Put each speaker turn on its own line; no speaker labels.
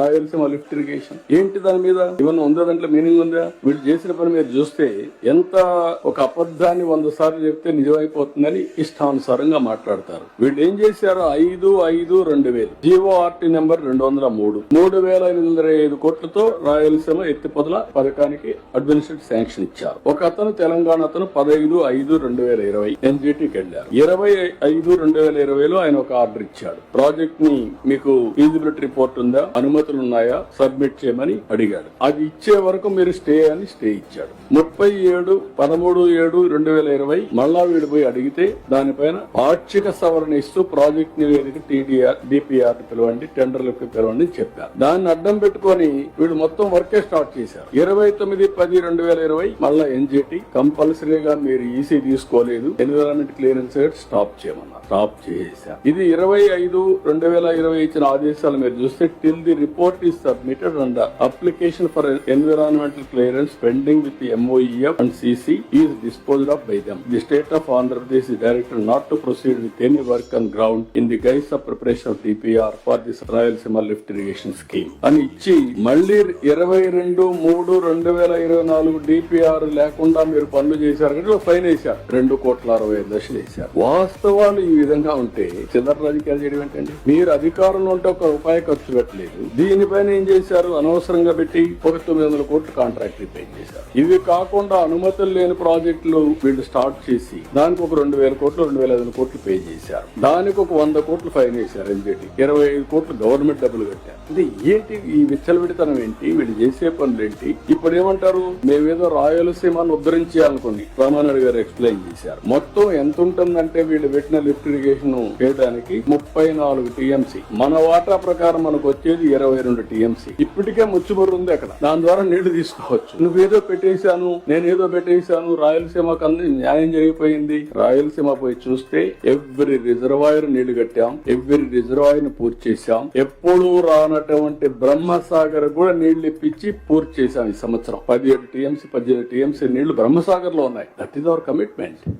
Rayalaseema lift irrigation. ఏంటి దాని మీద? ఏమన్నా ఉందా దాంట్లో మీనింగ్ ఉందా? వీళ్ళు చేసిన పని మీరు చూస్తే ఎంత ఒక అబద్ధాన్ని వంద సార్లు చెప్తే నిజమైపోతుందని ఇష్టానుసారంగా మాట్లాడతారు. వీళ్ళు ఏం చేశారు? ఐదు ఐదు రెండు వేలు. జీవోఆర్టీ నెంబర్ రెండు వందల మూడు. మూడు వేల ఎనిమిది వందల ఐదు కోట్లతో రాయలసీమ ఎత్తిపదల పథకానికి అడ్మినిస్ట్రేటివ్ శాంక్షన్ ఇచ్చారు. ఒక అతను తెలంగాణ అతను పదహైదు ఐదు రెండు వేల ఇరవై ఎన్జిటికి వెళ్ళారు. ఇరవై ఐదు రెండు వేల ఇరవైలో ఆయన ఒక ఆర్డర్ ఇచ్చాడు. ప్రాజెక్ట్ని మీకు ఫీజిబిలిటీ రిపోర్ట్ ఉందా? అనుమతి అనుమతులు ఉన్నాయా సబ్మిట్ చేయమని అడిగాడు. అది ఇచ్చే వరకు మీరు స్టే అని స్టే ఇచ్చాడు. ముప్పై ఏడు పదమూడు ఏడు రెండు వేల ఇరవై మళ్ళా వీడు పోయి అడిగితే దానిపైన పాక్షిక సవరణ ఇస్తూ ప్రాజెక్ట్ నివేదిక టీడీఆర్ డిపిఆర్ పిలవండి టెండర్లకు పిలవండి చెప్పారు. దాన్ని అడ్డం పెట్టుకొని వీడు మొత్తం వర్కే స్టార్ట్ చేశారు. ఇరవై తొమ్మిది పది రెండు వేల ఇరవై మళ్ళా ఎన్జిటి కంపల్సరీగా మీరు ఈసీ తీసుకోలేదు. ఎన్విరాన్మెంట్ క్లియరెన్స్ స్టాప్ చేయమన్నారు. స్టాప్ చేశారు ఇది ఇరవై ఐదు రెండు వేల ఇరవై ఇచ్చిన ఆదేశాలు మీరు చూస్తే till the report is submitted and application for environmental clearance pending with MoEF and CC is disposed of by them the state of Andhra Pradesh director not to proceed with any work and ground in the guys of preparation of DPR for this Rayalaseema lift irrigation scheme అని ఇచ్చి మళ్ళీ ఇరవై రెండు మూడు రెండు వేల ఇరవై నాలుగు డిపిఆర్ లేకుండా మీరు పనులు చేశారు అంటే ఫైన్ వేశారు. రెండు కోట్ల అరవై ఐదు లక్షలు వేశారు. వాస్తవాలు ఈ విధంగా ఉంటే చిల్లర రాజకీయాలు చేయడం ఏంటండి? మీరు అధికారంలో ఉంటే ఒక రూపాయి ఖర్చు పెట్టలేదు. దీనిపైన ఏం చేశారు? అనవసరంగా పెట్టి ఒక తొమ్మిది వందల కోట్లు కాంట్రాక్ట్ పే చేశారు. ఇవి కాకుండా అనుమతులు లేని ప్రాజెక్టులు వీళ్ళు స్టార్ట్ చేసి దానికి ఒక రెండు వేల కోట్లు రెండు వేల ఐదు కోట్లు పే చేశారు. దానికి ఒక వంద కోట్లు ఫైన్ వేశారు ఎన్జిటి. ఇరవై ఐదు కోట్లు గవర్నమెంట్ డబ్బులు కట్టారు. అంటే ఏంటి ఈ విచ్చలవిడితనం ఏంటి? వీళ్ళు చేసే పనులు ఏంటి? ఇప్పుడు ఏమంటారు? మేమేదో రాయలసీమను ఉద్ధరించాలనుకుని రామానాయుడు గారు ఎక్స్ప్లెయిన్ చేశారు. మొత్తం ఎంత ఉంటుందంటే వీళ్ళు పెట్టిన లిఫ్ట్ ఇరిగేషన్ చేయడానికి ముప్పై నాలుగు టీఎంసీ. మన వాటా ప్రకారం మనకు వచ్చేది ఇరవై రెండు టీఎంసీ. ఇప్పటికే ముచ్చుబుర్రు ఉంది అక్కడ. దాని ద్వారా నీళ్ళు తీసుకోవచ్చు. నువ్వేదో పెట్టేశాను నేనేదో పెట్టేశాను రాయలసీమకు అన్ని న్యాయం జరిగిపోయింది. రాయలసీమ పోయి చూస్తే ఎవ్రీ రిజర్వాయర్ నీళ్ళు కట్టాం ఎవ్రీ రిజర్వాయర్ను పూర్తి చేశాం. ఎప్పుడూ రానటువంటి బ్రహ్మసాగర్ కూడా నీళ్ళు ఇప్పించి పూర్తి చేశాం ఈ సంవత్సరం. పదిహేడు టీఎంసీ పద్దెనిమిది టీఎంసీ నీళ్ళు బ్రహ్మసాగర్లో ఉన్నాయి. That is our commitment